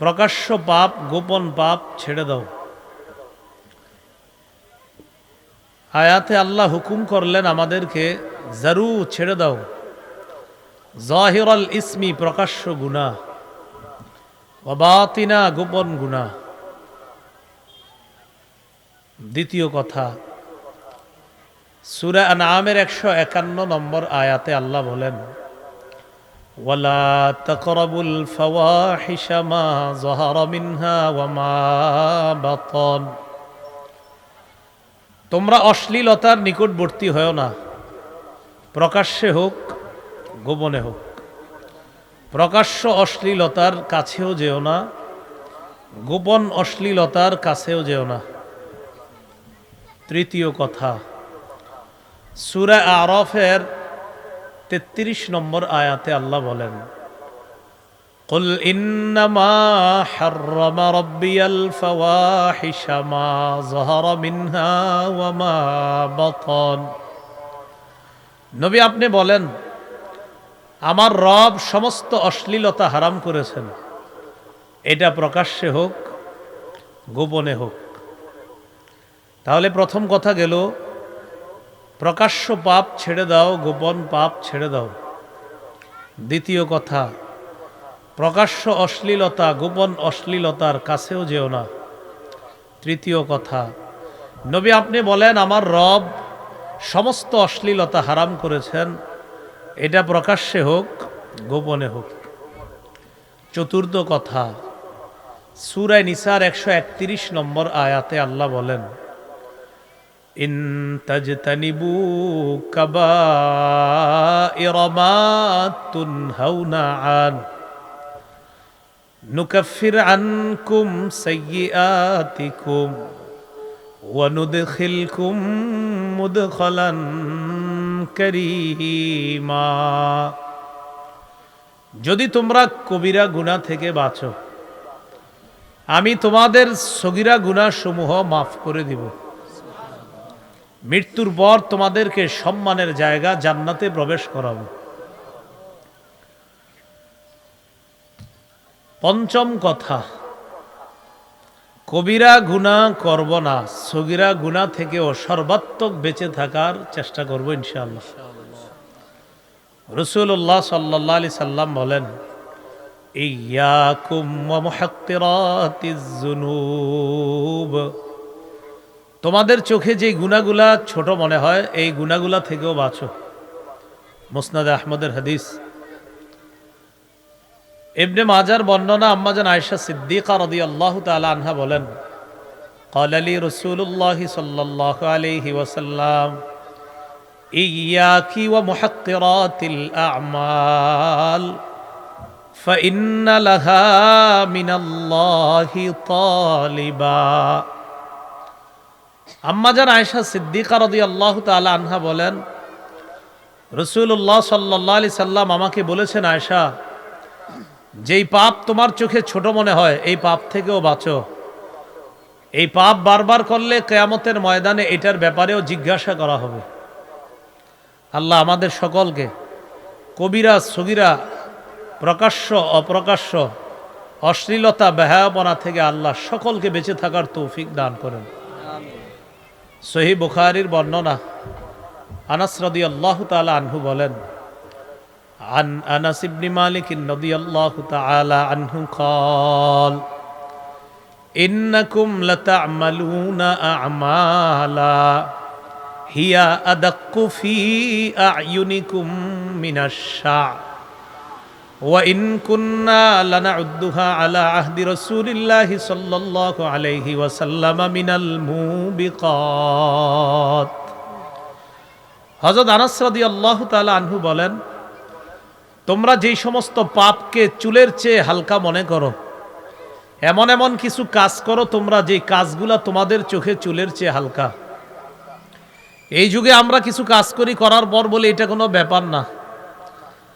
প্রকাশ্য পাপ, গোপন পাপ ছেড়ে দাও। আয়াতে আল্লাহ হুকুম করলেন আমাদেরকে, জারু ছেড়ে দাও। জাহিরাল ইসমি প্রকাশ্য গুণা অবাতিনা গোপন গুণা। দ্বিতীয় কথা, সুরা আনামের একশো একান্ন নম্বর আয়াতে আল্লাহ বলেন ولا تقربوا الفواحش ما ظهر منها وما بطن তোমরা অশ্লীলতার নিকটবর্তী হও না প্রকাশ্যে হোক গোপনে হোক প্রকাশ্য অশ্লীলতার কাছেও যেও না গোপন অশ্লীলতার কাছেও যেও না তৃতীয় কথা সুরা আরফের তেত্রিশ নম্বর আয়াতে আল্লাহ বলেন قل إنما حرم ربي الفواحش ما ظهر منها وما بطن নবী আপনি বলেন আমার রব সমস্ত অশ্লীলতা হারাম করেছেন এটা প্রকাশ্যে হোক গোপনে হোক তাহলে প্রথম কথা গেল প্রকাশ্য পাপ ছেড়ে দাও, গোপন পাপ ছেড়ে দাও। দ্বিতীয় কথা, প্রকাশ্য অশ্লীলতা, গোপন অশ্লীলতার কাছেও যেও না। তৃতীয় কথা, নবী আপনি বলেন, আমার রব সমস্ত অশ্লীলতা হারাম করেছেন। এটা প্রকাশ্যে হোক, গোপনে হোক। চতুর্থ কথা সুরায় নিসার একশো একত্রিশ নম্বর আয়াতে আল্লাহ বলেন إن تجتنبوا كبائر ما تنهون عنه نكفر عنكم سيئاتكم وندخلكم مدخلا كريما যদি তোমরা কবিরা গুণা থেকে বাঁচো আমি তোমাদের সগিরা গুণা সমূহ মাফ করে দিব মৃত্যুর পর তোমাদেরকে সম্মানের জায়গা জান্নাতে প্রবেশ করাবো। পঞ্চম কথা, কবিরা গুণা করব না, সগিরা গুণা থেকেও সর্বাত্মক বেঁচে থাকার চেষ্টা করব ইনশাআল্লাহ। রসুল্লাহ সাল্লাহ আলি সাল্লাম বলেন, ইয়াকুম ওয়া মুহাক্কিরাতিজ জুনুব তোমাদের চোখে যে গুণাগুলা ছোট মনে হয় এই গুণাগুলা থেকেও বাঁচো মুসনাদ আহমদের হাদিস ইবনে মাজার বর্ণনা আম্মাজান আয়েশা সিদ্দিকা রদি আল্লাহ তালা আনহা বলেন قال لي رسول الله صلى الله عليه وسلم إياك ومحقرات الأعمال فإن لها من الله طالبا আম্মাজান আয়েশা সিদ্দিকা রদি আল্লাহ তালা আনহা বলেন রসুল্লাহ সাল্লাহ আলি সাল্লাম আমাকে বলেছেন, আয়েশা, যেই পাপ তোমার চোখে ছোট মনে হয়, এই পাপ থেকেও বাঁচো। এই পাপ বারবার করলে কেয়ামতের ময়দানে এটার ব্যাপারেও জিজ্ঞাসা করা হবে। আল্লাহ আমাদের সকলকে কবিরা, সগিরা, প্রকাশ্য, অপ্রকাশ্য, অশ্লীলতা, বেহায়াপনা থেকে আল্লাহ সকলকে বেঁচে থাকার তৌফিক দান করেন। সহি বুখারির বর্ণনা আনাস রদি আল্লাহ তালা আনহু বলেন عن أنس بن مالك رضي الله تعالى عنه قال إنكم لتعملون أعمالا هي أدق في أعينكم من الشعر ওয়াইন কুন্না লানা উদ্দুহা আলা আহদি রসুলিল্লাহি সাল্লাল্লাহু আলাইহি ওয়াসাল্লাম মিনাল মুবিকাত। হযরত আনাস রাদিয়াল্লাহু তাআলা আনহু বলেন, তোমরা যেই সমস্ত পাপকে চুলের চেয়ে হালকা মনে করো, এমন এমন কিছু কাজ করো তোমরা যে কাজগুলা তোমাদের চোখে চুলের চেয়ে হালকা। এই যুগে আমরা কিছু কাজ করি করার পর বলে এটা কোনো ব্যাপার না।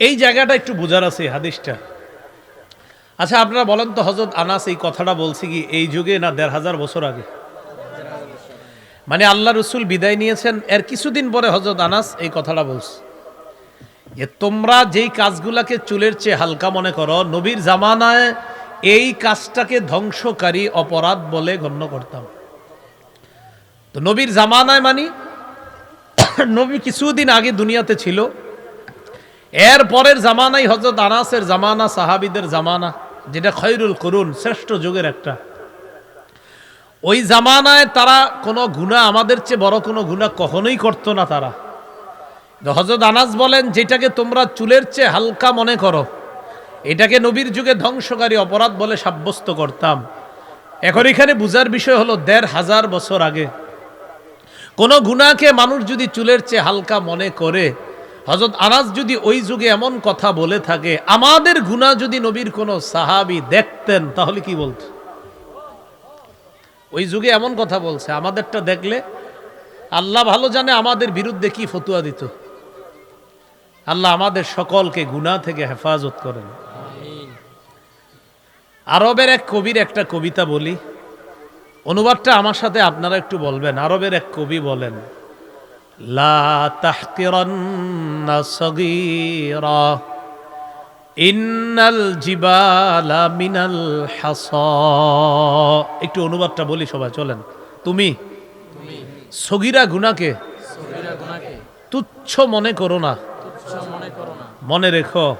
এই জায়গাটা একটু বোঝার আছে হাদিসটা। আচ্ছা আপনারা বলেন তো হজরত আনাস এই কথাটা বলছি কি এই যুগে না দেড় হাজার বছর আগে? মানে আল্লাহ রসুল বিদায় নিয়েছেন, এর কিছুদিন পরে হজরত আনাস এই কথাটা বলছে। যে তোমরা যেই কাজগুলাকে চুলের চেয়ে হালকা মনে করো, নবীর জামানায় এই কাজটাকে ধ্বংসকারী অপরাধ বলে গণ্য করতাম। তো নবীর জামানায় মানি, নবী কিছুদিন আগে দুনিয়াতে ছিল এর পরের জামানাই হজরত আনাসের জামানা, সাহাবিদের জামানা, যেটা খৈরুল করুন, শ্রেষ্ঠ যুগের একটা। ওই জামানায় তারা কোনো গুণা আমাদের চেয়ে বড় কোনো গুণা কখনোই করতো না তারা। হজরত আনাস বলেন, যেটাকে তোমরা চুলের চেয়ে হালকা মনে করো, এটাকে নবীর যুগে ধ্বংসকারী অপরাধ বলে সাব্যস্ত করতাম। এখন এখানে বুঝার বিষয় হলো, দেড় হাজার বছর আগে কোনো গুণাকে মানুষ যদি চুলের চেয়ে হালকা মনে করে হজরত আনাস যদি ওই যুগে এমন কথা বলে থাকে আমাদের গুণা যদি নবীর কোনো সাহাবি দেখতেন তাহলে কি বলত? ওই যুগে এমন কথা বলছে আমাদেরটা দেখলে আল্লাহ ভালো জানে আমাদের বিরুদ্ধে কি ফতুয়া দিত। আল্লাহ আমাদের সকলকে গুণা থেকে হেফাজত করেন। আরবের এক কবির একটা কবিতা বলি। অনুবাদটা আমার সাথে আপনারা একটু বলবেন। আরবের এক কবি বলেন লা তাহকিরান্না সগীরা। ইন্নাল জিবালা মিনাল হাসা। একটু অনুবাদটা বলি সবাই চলেন। তুমি? সগীরা গুনাকে? তুচ্ছ মনে করো না। তুচ্ছ মনে রেখো।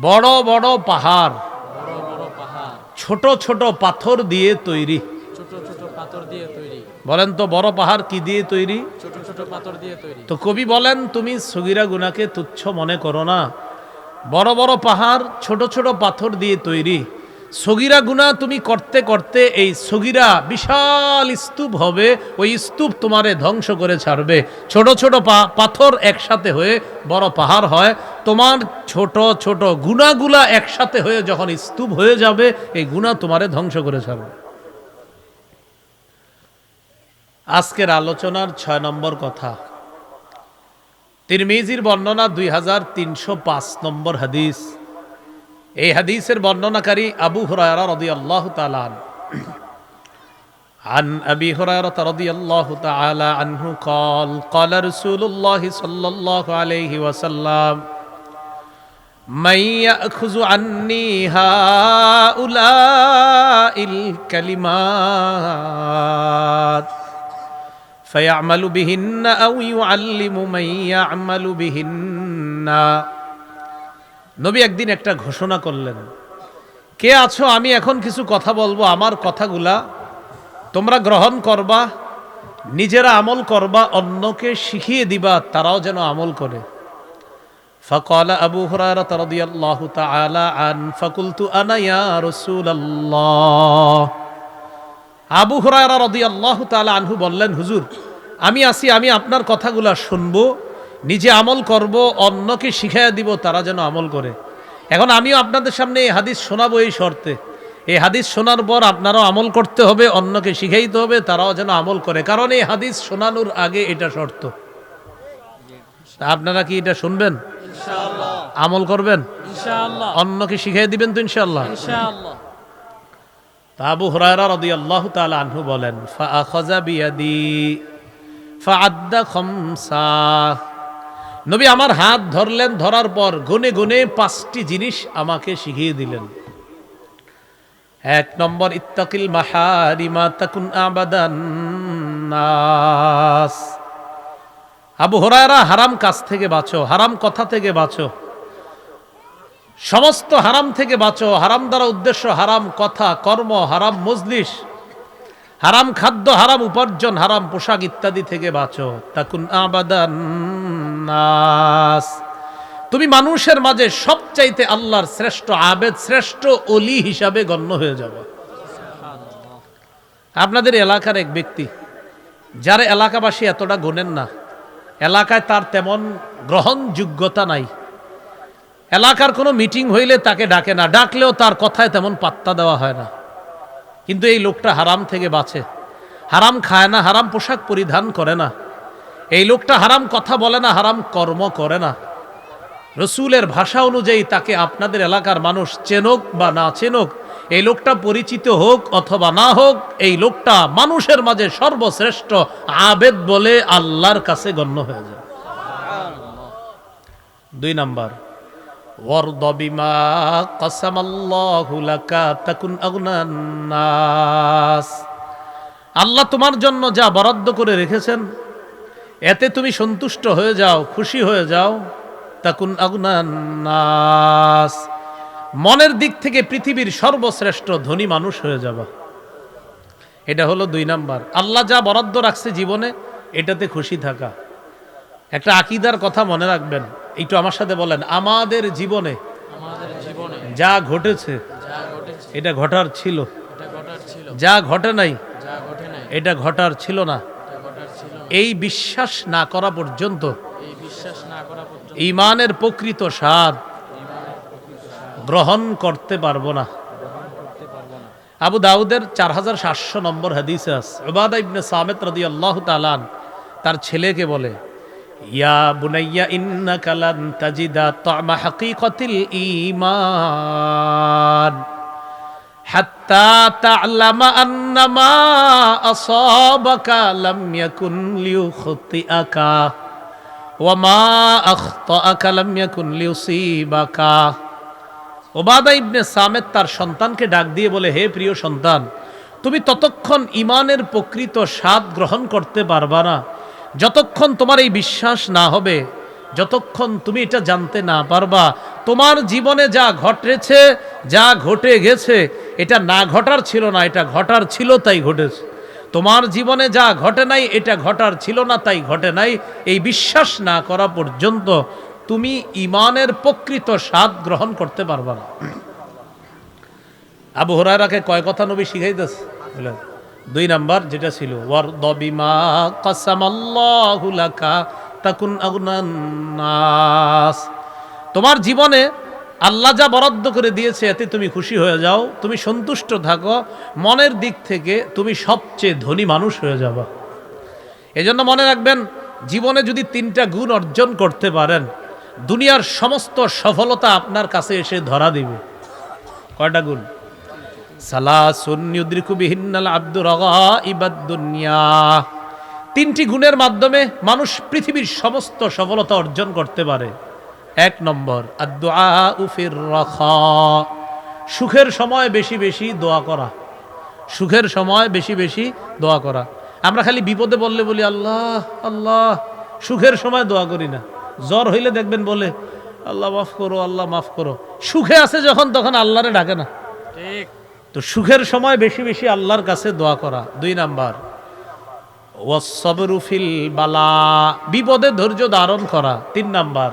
বড় বড় পাহাড়। বড় বড় পাহাড়। ছোট ছোট পাথর দিয়ে তৈরি। ছোট ছোট পাথর দিয়ে তৈরি। বলেন তো বড় পাহাড় কি দিয়ে তৈরি? ছোট ছোট পাথর দিয়ে তৈরি। তো কবি বলেন তুমি সগিরা গুনাকে তুচ্ছ মনে করো না। বড় বড় পাহাড় ছোট ছোট পাথর দিয়ে তৈরি। সগিরা গুণা তুমি করতে করতে এই সগিরা বিশাল স্তূপ হবে। ওই স্তূপ তোমারে ধ্বংস করে ছাড়বে। ছোট ছোট পাথর একসাথে হয়ে বড় পাহাড় হয়। তোমার ছোট ছোট গুণাগুলা একসাথে হয়ে যখন স্তূপ হয়ে যাবে এই গুণা তোমারে ধ্বংস করে ছাড়বে। আজকের আলোচনার ছয় নম্বর কথা তিরমিজির বর্ণনা দুই হাজার তিনশো পাঁচ নম্বর হাদিস এই হাদিসের বর্ণনাকারী আবু হুরায়রা রাদিয়াল্লাহু তাআলা আন عن أبي هريرة رضي الله تعالى عنه قال قال رسول الله صلى الله عليه وسلم من يأخذ عني هؤلاء الكلمات فيعمل بهن أو يعلم من يعمل بهن নবী একদিন একটা ঘোষণা করলেন কে আছো আমি এখন কিছু কথা বলবো আমার কথাগুলা তোমরা গ্রহণ করবা নিজেরা আমল করবা অন্যকে শিখিয়ে দিবা তারাও যেন আমল করে فقال أبو هريرة رضي الله تعالى عنه فقلت أنا يا رسول الله আবু হুরায়রা রাদিয়াল্লাহু তাআলা আনহু বললেন হুজুর আমি আসি আমি আপনার কথাগুলা শুনব নিজে আমল করব অন্যকে শিখাইয়া দিব তারা যেন আমল করে। এখন আমিও আপনাদের সামনে এই হাদিস শোনাবো এই শর্তে। এই হাদিস শোনার পর আপনারাও আমল করতে হবে অন্যকে শিখাইতে হবে তারাও যেন আমল করে। কারণ এই হাদিস শোনানোর আগে এটা শর্ত। আপনারা কি এটা শুনবেন? আমল করবেন? অন্যকে শিখাই দিবেন তো ইনশাল্লাহ ইনশাআল্লাহ। তা আবু আল্লাহ তাআলা আনহু বলেন ফাআখাযা বিয়াদি। ফাআদ্দা খামসা। নবী আমার হাত ধরলেন, ধরার পর গুনে গুনে পাঁচটি জিনিস আমাকে শিখিয়ে দিলেন। এক নম্বর, ইত্তাকিল মাহারিমা তাকুন আবাদান আবু হুরায়রা, হারাম কাজ থেকে বাঁচো, হারাম কথা থেকে বাঁচো, সমস্ত হারাম থেকে বাঁচো, হারাম দ্বারা উদ্দেশ্য হারাম কথা, কর্ম হারাম, মজলিস হারাম খাদ্য, হারাম উপার্জন, হারাম পোশাক ইত্যাদি থেকে বাঁচো। তাকুন আবাদান তুমি মানুষের মাঝে সবচাইতে আল্লাহর শ্রেষ্ঠ আবেদ, শ্রেষ্ঠ অলি হিসাবে গণ্য হয়ে যাব। আপনাদের এলাকার এক ব্যক্তি, যারা এলাকাবাসী এতটা গোনেন না, এলাকায় তার তেমন গ্রহণযোগ্যতা নাই। এলাকার কোনো মিটিং হইলে তাকে ডাকে না, ডাকলেও তার কথায় তেমন পাত্তা দেওয়া হয় না। কিন্তু এই লোকটা হারাম থেকে বাঁচে। হারাম খায় না, হারাম পোশাক পরিধান করে না। এই লোকটা হারাম কথা বলে না, হারাম কর্ম করে না। রসুলের ভাষা অনুযায়ী তাকে আপনাদের এলাকার মানুষ চেনক বা না চেনক, এই লোকটা পরিচিত হোক অথবা না হোক, এই লোকটা মানুষের মাঝে সর্বশ্রেষ্ঠ আবেদ বলে আল্লাহর কাছে গণ্য হয়ে যায়। দুই নাম্বার ওয়ারদ বিমা কাসামাল্লাহু লাকা তাকুন আগনান নাস। আল্লাহ তোমার জন্য যা বরাদ্দ করে রেখেছেন, এতে তুমি সন্তুষ্ট হয়ে যাও, খুশি হয়ে যাও, তাকুন আগনান নাস। মনের দিক থেকে পৃথিবীর সর্বশ্রেষ্ঠ ধনী মানুষ হয়ে যাবা। এটা হলো দুই নাম্বার। আল্লাহ যা বরাদ্দ রাখছে জীবনে, এটাতে খুশি থাকা। একটা আকিদার কথা মনে রাখবেন। একটু আমার সাথে বলেন আমাদের জীবনে যা ঘটেছে এটা ঘটার ছিল। যা ঘটে নাই এটা ঘটার ছিল না। এই বিশ্বাস না করা পর্যন্ত ইমানের প্রকৃত স্বাদ গ্রহণ করতে পারব না। আবু দাউদের চার হাজার সাতশো নম্বর হাদিসে আছে। উবাদা ইবনে সামেত রদি আল্লাহ তালান তার ছেলেকে বলে ইয়া বুনাইয়া ইন্না কালান তাজিদা তামা হাকিকতিল ঈমান হাত্তা তা'লামা আন্নামা আসাবাকা লাম ইয়াকুন লিউখতিআকা ওয়া মা আখতাআকা লাম ইয়াকুন লিউসিবাকা। ওবাদা ইবনে সামেদ তার সন্তানকে ডাক দিয়ে বলে, হে প্রিয় সন্তান, তুমি ততক্ষণ ইমানের প্রকৃত স্বাদ গ্রহণ করতে পারবা না। যতক্ষণ তোমার এই বিশ্বাস না হবে, যতক্ষণ তুমি এটা জানতে না পারবা, তোমার জীবনে যা ঘটেছে, যা ঘটে গেছে, এটা না ঘটার ছিল না, এটা ঘটার ছিল, তাই ঘটেছে। তোমার জীবনে যা ঘটে নাই, এটা ঘটার ছিল না, তাই ঘটে নাই। এই বিশ্বাস না করা পর্যন্ত তুমি ইমানের প্রকৃত স্বাদ গ্রহণ করতে পারবা না। আবু হরারাকে কয় কথা নবী শিখাইতেছে? বলেন দুই নাম্বার যেটা ছিল ওয়ারদ বিমা কাসামাল্লাহু লাকা তাকুন তোমার জীবনে আল্লাহ যা বরাদ্দ করে দিয়েছে, এতে তুমি খুশি হয়ে যাও, তুমি সন্তুষ্ট থাকো, মনের দিক থেকে তুমি সবচেয়ে ধনী মানুষ হয়ে যাবা। এজন্য মনে রাখবেন, জীবনে যদি তিনটা গুণ অর্জন করতে পারেন, দুনিয়ার সমস্ত সফলতা আপনার কাছে এসে ধরা দিবে। কয়টা গুণ? তিনটি গুণের মাধ্যমে মানুষ পৃথিবীর সমস্ত সফলতা অর্জন করতে পারে। এক নম্বর সুখের সময় বেশি বেশি দোয়া করা। সুখের সময় বেশি বেশি দোয়া করা। আমরা খালি বিপদে বললে বলি, আল্লাহ আল্লাহ, সুখের সময় দোয়া করি না। জ্বর হইলে দেখবেন বলে, আল্লাহ মাফ করো, আল্লাহ মাফ করো। সুখে আছে যখন, তখন আল্লাহরে ডাকে না। ঠিক। তো সুখের সময় বেশি বেশি আল্লাহর কাছে দোয়া করা। দুই নাম্বার। ওয়াসবরুফিল বালা, বিপদে ধৈর্য ধারণ করা। তিন নাম্বার।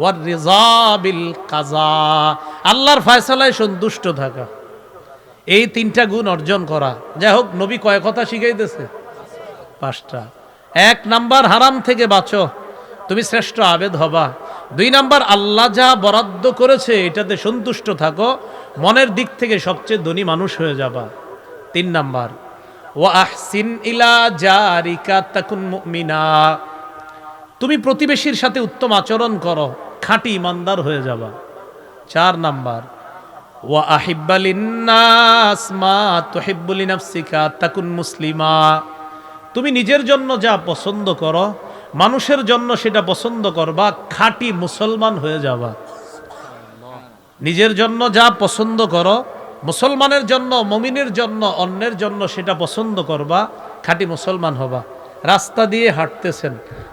ওয়ার রিজাবিল কাজা, আল্লাহর ফয়সালায় সন্তুষ্ট থাকা। এই তিনটা গুণ অর্জন করা। যাই হোক, নবী কয় কথা শিখাইতেছে? পাঁচটা। এক নাম্বার, হারাম থেকে বাঁচো। তুমি শ্রেষ্ঠ আবেদ হবা। দুই নাম্বার, আল্লাহ যা বরাদ্দ করেছে, এটাতে সন্তুষ্ট থাকো, মনের দিক থেকে সবচেয়ে ধনী মানুষ হয়ে যাবা। তিন নাম্বার ও আহসিন ইলা জারিকা তাকুন মুমিনা। তুমি প্রতিবেশীর সাথে উত্তম আচরণ করো, খাঁটি ইমানদার হয়ে যাবা। চার নাম্বার, ওয়া আহিব্বালিন্নাস মা তাকুন মুসলিমা। তুমি নিজের জন্য যা পছন্দ করো মানুষের জন্য সেটা পছন্দ করবা, খাঁটি মুসলমান হয়ে যাবা। নিজের জন্য যা পছন্দ করো, মুসলমানের জন্য, মমিনের জন্য, অন্যের জন্য সেটা পছন্দ করবা, খাঁটি মুসলমান হবা। রাস্তা দিয়ে হাঁটতেছেন,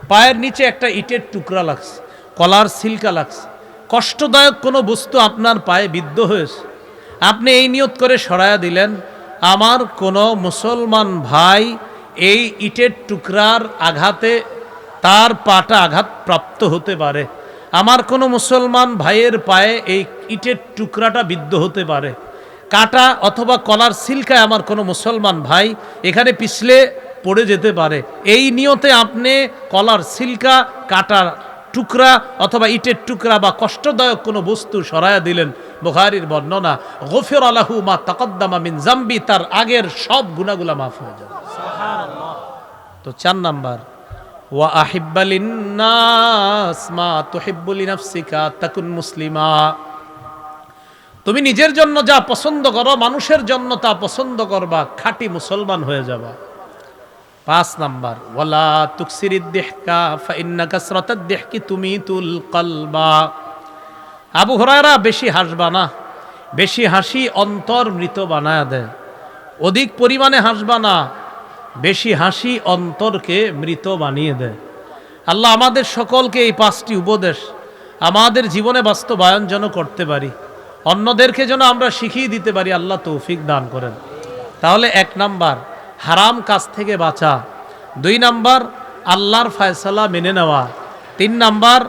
পায়ের নিচে একটা ইটের টুকরা লাগছে, কলার সিলকা লাগছে। কষ্টদায়ক কোনো বস্তু আপনার পায়ে বিদ্ধ হয়েছে। আপনি এই নিয়ত করে সরায়া দিলেন, আমার কোনো মুসলমান ভাই এই ইটের টুকরার আঘাতে তার পাটা আঘাত প্রাপ্ত হতে পারে। আমার কোনো মুসলমান ভাইয়ের পায়ে এই ইটের টুকরাটা বিদ্ধ হতে পারে। কাটা অথবা কলার সিলকায় আমার কোনো মুসলমান ভাই এখানে পিছলে পড়ে যেতে পারে। এই নিয়তে আপনি কলার সিলকা কাটার টুকরা অথবা ইটের টুকরা বা কষ্টদায়ক কোনো বস্তু সরায়া দিলেন বুখারীর বর্ণনা গফির আলাহু মা তাকদ্দামা মিন জাম্বি তার আগের সব গুনাহগুলা মাফ হয়ে যাবে। তো চার নাম্বার তাকুন মুসলিমা। তুমি নিজের জন্য যা পছন্দ করো, মানুষের জন্য তা পছন্দ করবা, খাঁটি মুসলমান হয়ে যাবা। পাঁচ নাম্বার, ওয়ালা তুকসিরিদ দেহকা ফাইন্না কাসরাতাদ দেহকি তুমি তুল কলবা। আবু হরায়রা বেশি হাসবা না, বেশি হাসি অন্তর মৃত বানায় দেয়। অধিক পরিমাণে হাসবা না বেশি হাসি অন্তরকে মৃত বানিয়ে দেয়। আল্লাহ আমাদের সকলকে এই পাঁচটি উপদেশ আমাদের জীবনে বাস্তবায়ন যেন করতে পারি। অন্যদেরকে যেন আমরা শিখিয়ে দিতে পারি, আল্লাহ তৌফিক দান করেন। তাহলে এক নাম্বার, হারাম কাজ থেকে বাঁচা। দুই নাম্বার, আল্লাহর ফায়সালা মেনে নেওয়া। তিন নাম্বার,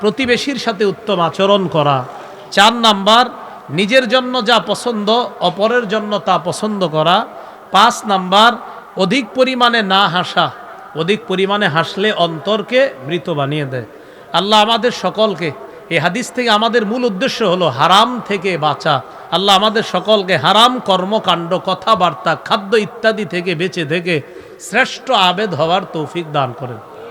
প্রতিবেশীর সাথে উত্তম আচরণ করা। চার নাম্বার, নিজের জন্য যা পছন্দ, অপরের জন্য তা পছন্দ করা। পাঁচ নাম্বার অধিক পরিমাণে না হাসা, অধিক পরিমাণে হাসলে অন্তরকে মৃত বানিয়ে দেয়। আল্লাহ আমাদের সকলকে, এই হাদিস থেকে আমাদের মূল উদ্দেশ্য হলো হারাম থেকে বাঁচা। আল্লাহ আমাদের সকলকে হারাম কর্মকাণ্ড, কথাবার্তা, খাদ্য ইত্যাদি থেকে বেঁচে থেকে শ্রেষ্ঠ আবেদ হওয়ার তৌফিক দান করেন।